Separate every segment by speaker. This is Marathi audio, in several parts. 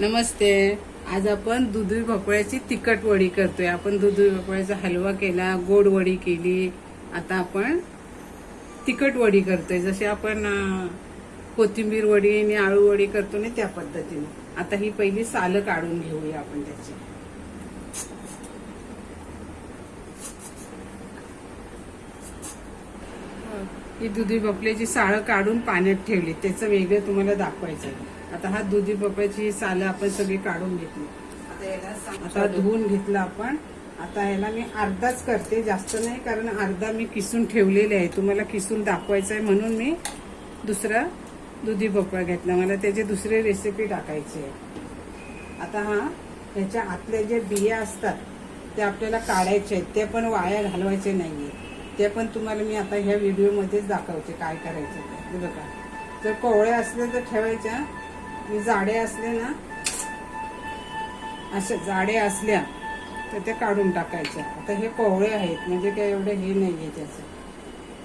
Speaker 1: नमस्ते. आज आपण दुधी भोपळ्याची तिखट वडी करतोय. आपण दुधी भोपळ्याचा हलवा केला गोड वडी केली. आता आपण तिखट वडी करतोय. जसे आपण कोथिंबीर वडी आणि आळू वडी करतो ना त्या पद्धतीने. आता ही पहिली सालं काढून घेऊया आपण त्याची. ही दुधी भोपळ्याची साळं काढून पाण्यात ठेवली. त्याचं वेगळं तुम्हाला दाखवायचं आहे. आता हा दुधी भोपळ्याची ही सालं आपण सगळी काढून घेतली. आता याला आता धुवून घेतलं आपण. आता याला मी अर्धाच करते जास्त नाही कारण अर्धा मी किसून ठेवलेले आहे. तुम्हाला किसून दाखवायचं आहे म्हणून मी दुसरा दुधी भोपळा घेतला. मला त्याची दुसरी रेसिपी टाकायची आहे आता हा ह्याच्या आतल्या ज्या बिया असतात त्या आपल्याला काढायच्या आहेत. त्या पण वाया घालवायचे नाहीये. ते पण तुम्हाला मी आता ह्या व्हिडिओमध्येच दाखवते काय करायचं ते. बघा. जर कोवळ्या असल्या तर ठेवायच्या. आणि जाडे असले ना असे जाडे असल्या तर ते काढून टाकायचे. आता हे कोवळे आहेत म्हणजे काय एवढं हे नाहीये त्याचं.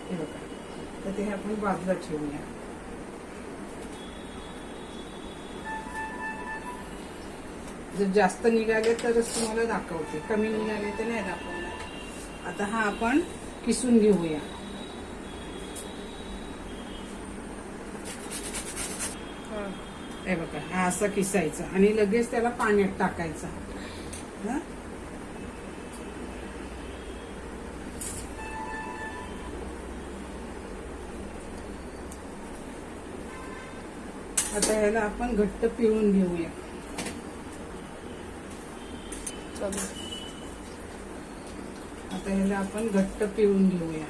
Speaker 1: हे बघा. तर ते आपण बाजूला ठेवूया. जर जास्त निघाले तरच तुम्हाला दाखवते. कमी निघाले तर नाही दाखवणार. आता हा आपण किसून घेऊया. हे बघा हा असा किसायचा. आणि लगेच त्याला पाण्यात टाकायचा. हं? आता ह्याला आपण घट्ट पिळून घेऊया. आता ह्याला आपण घट्ट पिळून घेऊया.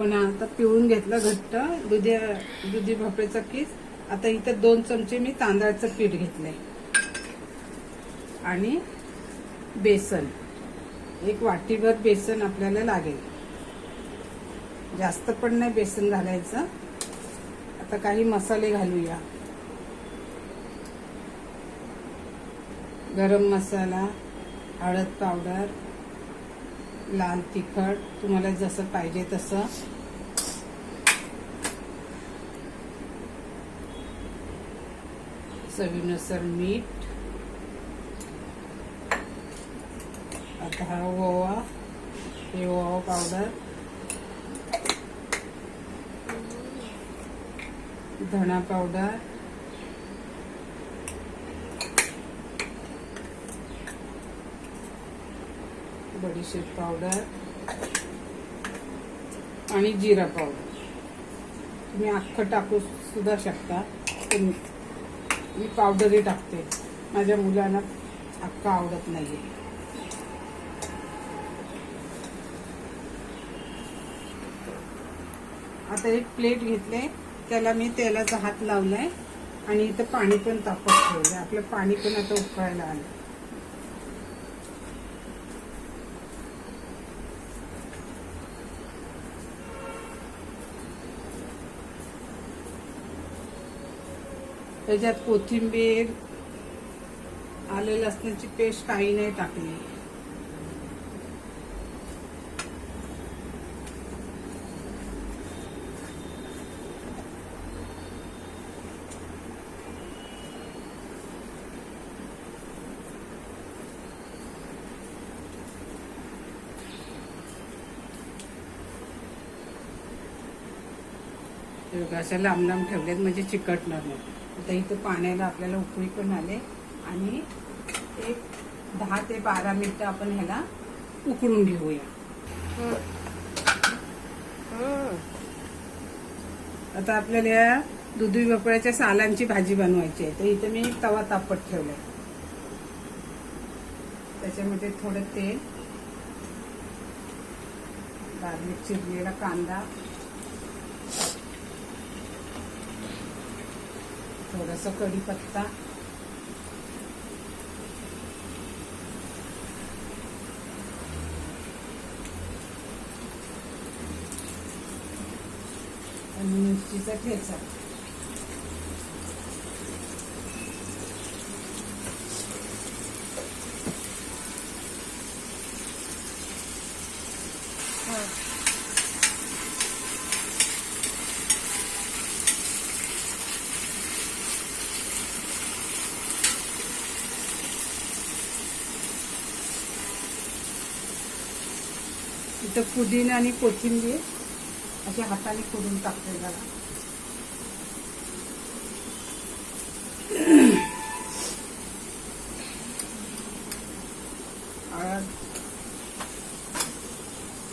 Speaker 1: आपण आता पिळून घेतलं घट्ट. दुधी दुधी भोपळ्याचा किस. आता इथं दोन चमचे मी तांदळाचं पीठ घेतलंय. आणि बेसन. एक वाटीभर बेसन आपल्याला लागेल. जास्त पण नाही बेसन घालायचं. आता काही मसाले घालूया. गरम मसाला हळद पावडर लाल तिखट तुम्हाला जसं पाहिजे तसं. चवीनुसार मीठ. आता हा ओवा हे ओवा पावडर. धणा पावडर. बडीशेप पावडर आणि जिरा पावडर तुम्ही अख्खं टाकू सुद्धा शकता. तुम्ही मी पावडरही टाकते. माझ्या मुलांना अख्खं आवडत नाही आता एक प्लेट घेतले. त्याला मी तेलाचा हात लावलाय. आणि इथं पाणी पण तापत ठेवलं आपलं पाणी पण आता उकळायला आलं त्याच्यात कोथिंबीर आले लसणाची पेस्ट काही नाही टाकली. अशा लांब लांब ठेवलेत म्हणजे चिकटणार नाही आता इथं पाण्याला आपल्याला उकळी पण आले आणि एक दहा ते बारा मिनिटं आपण ह्याला उकळून घेऊया. आता आपल्याला या दुधी भोपळ्याच्या सालांची भाजी बनवायची आहे. तर इथं मी तवा तापत ठेवलाय. त्याच्यामध्ये थोडं तेल बारीक चिरलेला कांदा थोडासा कढीपत्ता. आणि मिरचीचा ठेचा. इथं पुदिना आणि कोथिंबीर असे हाताने करून टाकते जरा.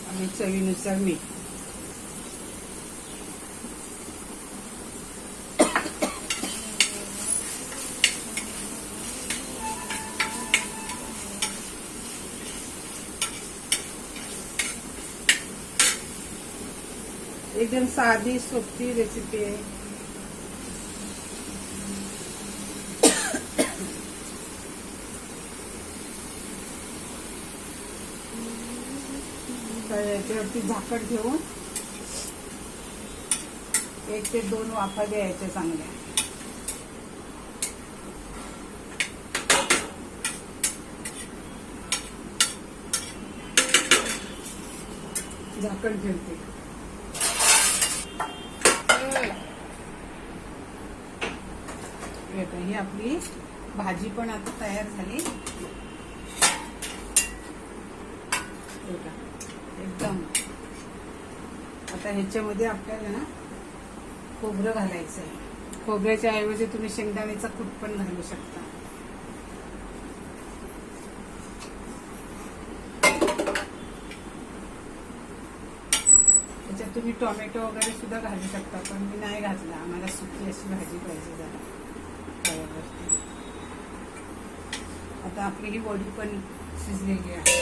Speaker 1: आणि चवीनुसार मीठ. एकदम साधी सोपी रेसिपी आहे. याच्यावरती झाकण घेऊन एक ते दोन वाफा द्यायच्या चांगल्या. झाकण ठेवते. घेतो ही आपली भाजी पण आता तयार झाली. एकदम. आता ह्याच्यामध्ये आपल्याला ना खोबरं घालायचं आहे खोबऱ्याच्या ऐवजी तुम्ही शेंगदाण्याचा कूट पण घालू शकता. त्याच्यात तुम्ही टोमॅटो वगैरे सुद्धा घालू शकता पण मी नाही घातला. आम्हाला सुकी अशी भाजी पाहिजे जरा तव्यावरती. आता आपली ही वडी पण शिजलेली आहे.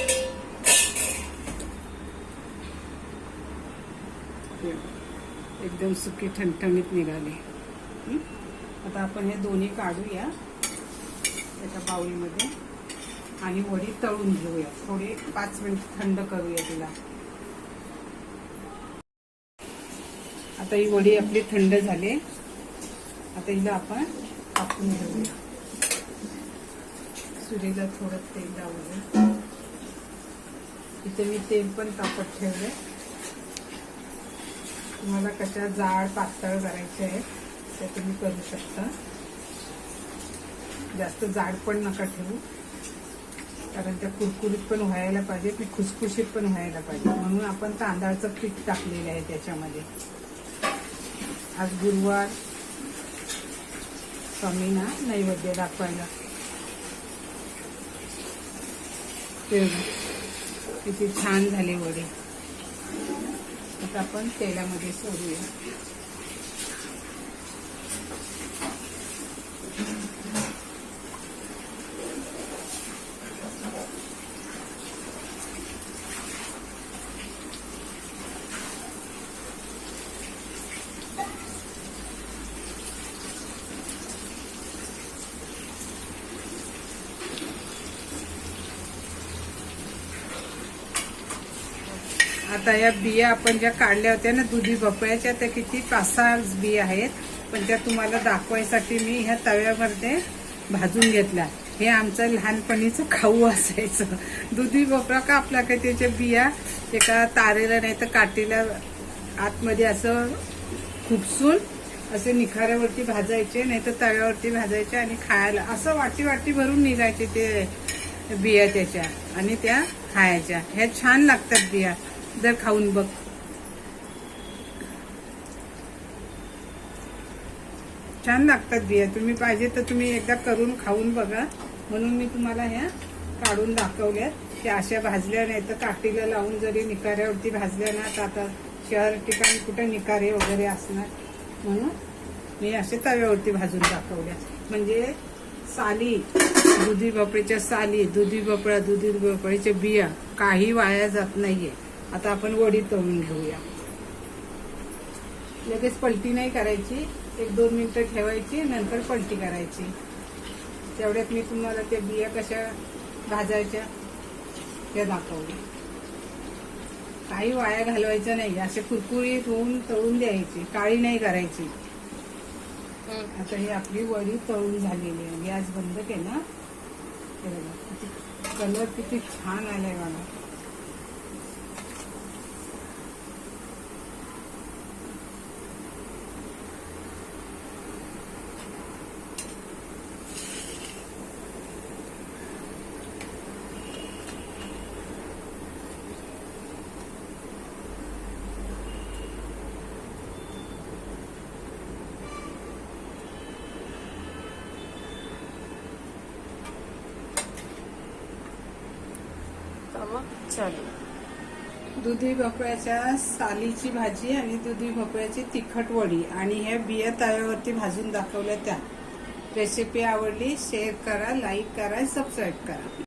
Speaker 1: एकदम सुकी ठणठणीत निघाली. आता आपण हे दोन्ही काढूया एका बाउलमध्ये आणि वडी तळून घेऊया. थोडी पाच मिनिट थंड करूया तिला. आता ही वडी आपली थंड झाली. आता हिला आपण कापून घेऊया. सुरीला थोडं तेल लावलं इथे मी तेल पण तापत ठेवले तुम्हाला कशा जाड पातळ करायचे आहे ते तुम्ही करू शकता. जास्त जाड पण नका ठेवू. कारण त्या कुरकुरीत पण व्हायला पाहिजे ती खुसखुशीत पण व्हायला पाहिजे. म्हणून आपण तांदळाचं पीठ टाकलेलं आहे त्याच्यामध्ये. आज गुरुवार. स्वामींना नैवेद्य दाखवायला. ते किती छान झाले वडे. आता आपण तेलामध्ये सोडूया. आता या बिया आपण ज्या काढल्या होत्या ना दुधी भोपळ्याच्या त्या किती पाच सहा बिया आहेत. पण त्या तुम्हाला दाखवायसाठी मी ह्या तव्यामध्ये भाजून घेतल्या. हे आमचं लहानपणीचं खाऊ असायचं. दुधी भोपळा का आपला काही त्याच्या बिया एका तारेला नाही तर काठीला आतमध्ये असं खुपसून असे निखाऱ्यावरती भाजायचे नाही तर तव्यावरती भाजायचे आणि खायला. असं वाटी वाटी भरून निघायचे ते बिया त्याच्या आणि त्या खायच्या. ह्या छान लागतात बिया. जर खाऊन बघ. छान लागतात बिया. तुम्ही पाहिजे तर तुम्ही एकदा करून खाऊन बघा. म्हणून मी तुम्हाला ह्या काढून दाखवल्यात त्या अशा भाजल्या नाही तर काठीला लावून जरी निकाऱ्यावरती भाजल्या ना तर आता शहर ठिकाणी कुठे निकारे वगैरे असणार? म्हणून मी असे तव्यावरती भाजून दाखवल्या. म्हणजे साली दुधी भोपळीच्या साली दुधी भोपळा दुधी भोपळीच्या बिया काही वाया जात नाहीये. आता आपण वडी तळून घेऊया. लगेच पलटी नाही करायची. एक दोन मिनिटं ठेवायची नंतर पलटी करायची. तेवढ्यात मी तुम्हाला त्या बिया कशा भाजायच्या त्या दाखवल्या काही वाया घालवायचं नाही. असे कुरकुरीत होऊन तळून द्यायची. काळी नाही करायची. आता ही आपली वडी तळून झालेली आहे. गॅस बंद केला. कलर किती छान आलाय मला
Speaker 2: तर मग चालेल.
Speaker 1: दुधी भोपळ्याच्या सालीची भाजी आणि दुधी भोपळ्याची तिखट वडी आणि ह्या बिया तव्यावरती भाजून दाखवल्या त्या. रेसिपी आवडली शेअर करा लाईक करा सबस्क्राईब करा.